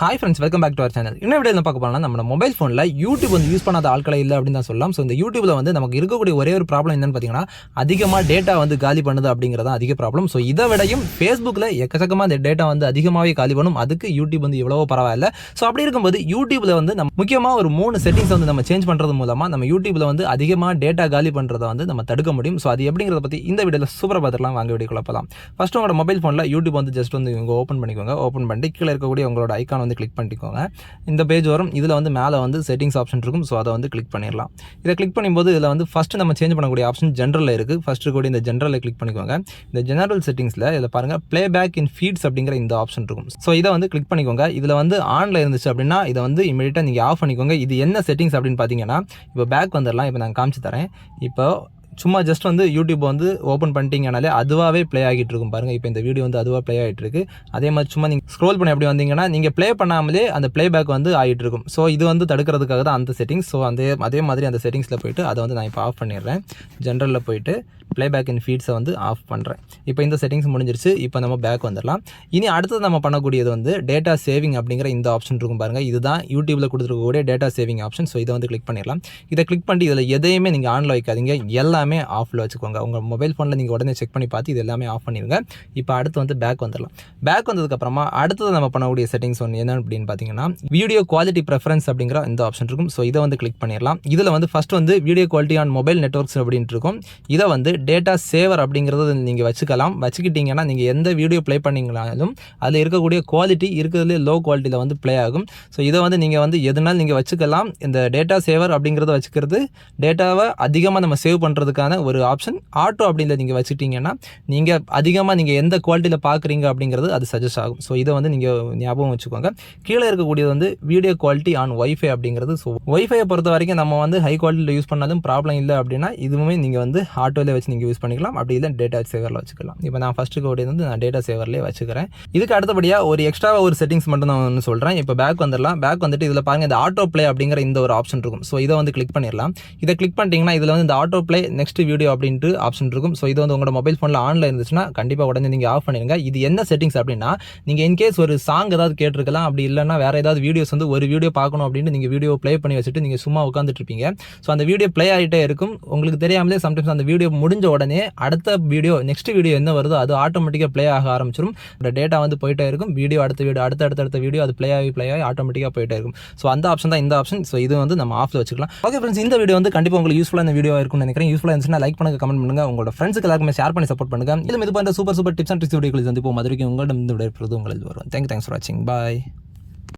Hi friends welcome back to our channel என்ன video பார்க்க போனால் நம்ம மொபைல் ஃபோனில் யூடியூப் வந்து யூஸ் பண்ணாத ஆட்களை இல்லை அப்படின்னு தான் சொல்லலாம். ஸோ இந்த யூடியூப்பில் வந்து நமக்கு இருக்கக்கூடிய ஒரே ஒரு ப்ராப்ளம் என்னன்னு பார்த்தீங்கன்னா அதிகமாக டேட்டா வந்து காலி பண்ணுது அப்படிங்கிறது தான் அதிக ப்ராப்ளம் ஸோ இதை விடையும் ஃபேஸ்புக்கில் எக்கச்சக்கமாக அந்த டேட்டா வந்து அதிகமாகவே காலி பண்ணும். அதுக்கு யூடியூப் வந்து எவ்வளவோ பரவாயில்ல. ஸோ அப்படி இருக்கும்போது யூடியூப்பில் வந்து நம்ம முக்கியமாக ஒரு மூணு செட்டிங்ஸ் வந்து நம்ம சேஞ்ச் பண்ணுறது மூலமாக நம்ம யூடியூப்பில் வந்து அதிகமாக டேட்டா காலி பண்ணுறதை வந்து நம்ம தடுக்க முடியும். ஸோ அது எப்படிங்கிறத பற்றி இந்த வீடியோவில் சூப்பராக பார்த்துக்கலாம் வாங்க வீடியோ குழப்பலாம் ஃபஸ்ட்டு உங்களோட மொபைல் ஃபோனில் யூடியூப் வந்து ஜஸ்ட் வந்து இவங்க ஓப்பன் பண்ணிக்கோங்க. ஓப்பன் பண்ணிட்டு கீழே இருக்கக்கூடிய உங்களோட ஐக்கான் வந்து கிளிக் பண்ணிக்கோங்க. இந்த பேஜ் வரும். இதில் வந்து மேலே வந்து செட்டிங்ஸ் ஆப்ஷன் இருக்கும். ஸோ அதை வந்து கிளிக் பண்ணிடலாம். இதை கிளிக் பண்ணும்போது இதில் வந்து ஃபஸ்ட்டு நம்ம சேஞ்ச் பண்ணக்கூடிய ஆப்ஷன் ஜென்ரலில் இருக்குது ஃபஸ்ட்டு கூட இந்த ஜென்ரலில் கிளிக் பண்ணிக்கோங்க. இந்த ஜெனரல் செட்டிங்ஸில் இதில் பாருங்கள் ப்ளே பேக் இன் ஃபீட்ஸ் அப்படிங்கிற இந்த ஆப்ஷன் இருக்கும். ஸோ இதை வந்து கிளிக் பண்ணிக்கோங்க. இதில் வந்து ஆனில் இருந்துச்சு அப்படின்னா இதை வந்து இமீடியட்டாக நீங்கள் ஆஃப் பண்ணிக்கோங்க. இது என்ன செட்டிங்ஸ் அப்படின்னு பார்த்தீங்கன்னா இப்போ பேக் வந்துடலாம். இப்போ நான் காமிச்சு தரேன். இப்போ சும்மா ஜஸ்ட் வந்து யூடியூப் வந்து ஓப்பன் பண்ணிட்டீங்கனாலே அதுவாகவே ப்ளே ஆகிட்டு இருக்கும். பாருங்கள் இப்போ இந்த வீடியோ வந்து அதுவாக ப்ளே ஆகிட்டு இருக்கு. அதே மாதிரி சும்மா நீங்கள் ஸ்க்ரோல் பண்ணி அப்படி வந்தீங்கன்னா நீங்கள் ப்ளே பண்ணாமலே அந்த ப்ளே பேக் வந்து ஆகிட்டு இருக்கும். ஸோ இது வந்து தடுக்கிறதுக்காக தான் அந்த செட்டிங்ஸ் ஸோ அந்த அதே மாதிரி அந்த செட்டிங்ஸில் போயிட்டு அதை வந்து நான் இப்போ ஆஃப் பண்ணிடுறேன். ஜென்ரலில் போயிட்டு ப்ளே பேக் இன் ஃபீட்ஸை வந்து ஆஃப் பண்ணுறேன் இப்போ இந்த செட்டிங்ஸ் முடிஞ்சிருச்சு. இப்போ நம்ம பேக் வந்துடலாம். இனி அடுத்தது நம்ம பண்ணக்கூடியது வந்து டேட்டா சேவிங் அப்படிங்கிற இந்த ஆப்ஷன் இருக்கும் பாருங்கள் இதுதான் யூடியூப்பில் கொடுத்துருக்கக்கூடிய டேட்டா சேவிங் ஆப்ஷன் ஸோ இதை வந்து கிளிக் பண்ணிடலாம். இதை கிளிக் பண்ணி இதில் எதையுமே நீங்கள் ஆனில் வைக்காதீங்க. எல்லாமே எல்லாமே ஆஃபில் வச்சுக்கோங்க. உங்கள் மொபைல் ஃபோனில் நீங்கள் உடனே செக் பண்ணி பார்த்து இது எல்லாமே ஆஃப் பண்ணிடுங்க. இப்போ அடுத்து வந்து பேக் வந்துடலாம். பேக் வந்ததுக்கப்புறமா அடுத்தது நம்ம பண்ணக்கூடிய செட்டிங்ஸ் ஒன்று என்ன அப்படின்னு பார்த்தீங்கன்னா வீடியோ குவாலிட்டி ப்ரெஃபரன்ஸ் அப்படிங்கிற இந்த ஆப்ஷன் இருக்கும். ஸோ இதை வந்து கிளிக் பண்ணிடலாம். இதில் வந்து ஃபஸ்ட் வந்து video quality on mobile networks அப்படின்ட்டு இருக்கும். இதை வந்து டேட்டா சேவர் அப்படிங்கிறத நீங்கள் வச்சுக்கலாம். வச்சுக்கிட்டிங்கன்னா நீங்கள் எந்த வீடியோ ப்ளே பண்ணிங்கனாலும் அதில் இருக்கக்கூடிய குவாலிட்டி இருக்கிறதுலே லோ குவாலிட்டியில் வந்து ப்ளே ஆகும். ஸோ இதை வந்து நீங்கள் வந்து எதுனாலும் நீங்கள் வச்சுக்கலாம். இந்த டேட்டா சேவர் அப்படிங்கிறத வச்சுக்கிறது டேட்டாவை அதிகமாக நம்ம சேவ் பண்ணுறதுக்கான ஒரு ஆப்ஷன் ஆட்டோ அப்படின்றத நீங்கள் வச்சுட்டிங்கன்னா நீங்கள் அதிகமாக நீங்கள் எந்த குவாலிட்டியில் பார்க்குறீங்க அப்படிங்கிறது அது சஜஸ்ட் ஆகும். ஸோ இதை வந்து நீங்கள் ஞாபகம் வச்சுக்கோங்க. கீழே இருக்கக்கூடியது வந்து வீடியோ குவாலிட்டி ஆன் ஒய்ஃபை அப்படிங்கிறது. ஸோ ஒய்ஃபையை பொறுத்த வரைக்கும் நம்ம வந்து ஹை குவாலிட்டியில் யூஸ் பண்ணாலும் ப்ராப்ளம் இல்லை அப்படின்னா இதுவுமே நீங்கள் வந்து ஆட்டோவில் வச்சு நீங்கள் யூஸ் பண்ணிக்கலாம். அப்படி இல்லை டேட்டா சேவரில் வச்சுக்கலாம். இப்போ நான் ஃபஸ்ட்டு கூடியது வந்து நான் டேட்டா சேவர்லேயே வச்சுக்கிறேன். இதுக்கு அடுத்தபடியாக ஒரு எக்ஸ்ட்ரா ஒரு செட்டிங்ஸ் மட்டும் நான் ஒன்று சொல்கிறேன் இப்போ பேக் வந்துடலாம். பேக் வந்துட்டு இதில் பாருங்கள் இந்த ஆட்டோ பிளே அப்படிங்கிற இந்த ஒரு ஆப்ஷன் இருக்கும். ஸோ இதை வந்து கிளிக் பண்ணிடலாம். இதை கிளிக் பண்ணிட்டீங்கன்னா இதில் வந்து இந்த ஆட்டோ ப்ளே நெக்ஸ்ட் வீடியோ அப்படின்ட்டு ஆப்ஷன் இருக்கும். ஸோ இது வந்து உங்களோட மொபைல் ஃபோனில் ஆனில் இருந்துச்சுன்னா கண்டிப்பாக உடனே நீங்கள் ஆஃப் பண்ணிடுங்க. இது என்ன செட்டிங்ஸ் அப்படின்னா நீங்கள் இன்கேஸ் ஒரு சாங் ஏதாவது கேட்டிருக்கலாம் அப்படி இல்லைன்னா வேறு ஏதாவது வீடியோஸ் வந்து ஒரு வீடியோ பார்க்கணும் அப்படின்னு நீங்கள் வீடியோ ப்ளே பண்ணி வச்சுட்டு நீங்கள் சும்மா உட்காந்துட்டு இருப்பீங்க. ஸோ அந்த வீடியோ ப்ளே ஆகிட்டே இருக்கும். உங்களுக்கு தெரியாமலே சம்டைம்ஸ் அந்த வீடியோ முடிஞ்ச உடனே அடுத்த வீடியோ நெக்ஸ்ட் வீடியோ என்ன வருதோ அது ஆட்டோமேட்டிக்காக ப்ளே ஆக ஆரம்பிச்சிடும் அந்த டேட்டா வந்து போயிட்டே இருக்கும். வீடியோ அடுத்த வீடியோ அடுத்த அடுத்த அடுத்த வீடியோ அது ப்ளே ஆகி ப்ளே ஆகி ஆட்டோமேட்டிக்காக போயிட்டே இருக்கும். ஸோ அந்த ஆப்ஷன் தான் இந்த ஆப்ஷன் ஸோ இது வந்து நம்ம ஆஃபில் வச்சுக்கலாம். ஓகே ஃப்ரெண்ட்ஸ் இந்த வீடியோ வந்து கண்டிப்பாக உங்களுக்கு யூஸ்ஃபுல்லாக இந்த வீடியோ இருக்கும்னு நினைக்கிறேன். யூஸ்ஃபுல்லாக இருந்துச்சுன்னா லைக் பண்ணுங்க கமெண்ட் பண்ணுங்க. உங்களோட ஃப்ரெண்ட்ஸ்க்கு எல்லாருமே ஷேர் பண்ணி சப்போர்ட் பண்ணுங்க. இது இது பண்ணுற super super tips and tricks வீடியோக்கள் வந்து இப்போ மதுரைக்கு உங்களிடம் இருந்து விட இருப்பது உங்களுக்கு வரும் தேங்க் தேங்க்ஸ் ஃபார் வாட்சிங் பாய்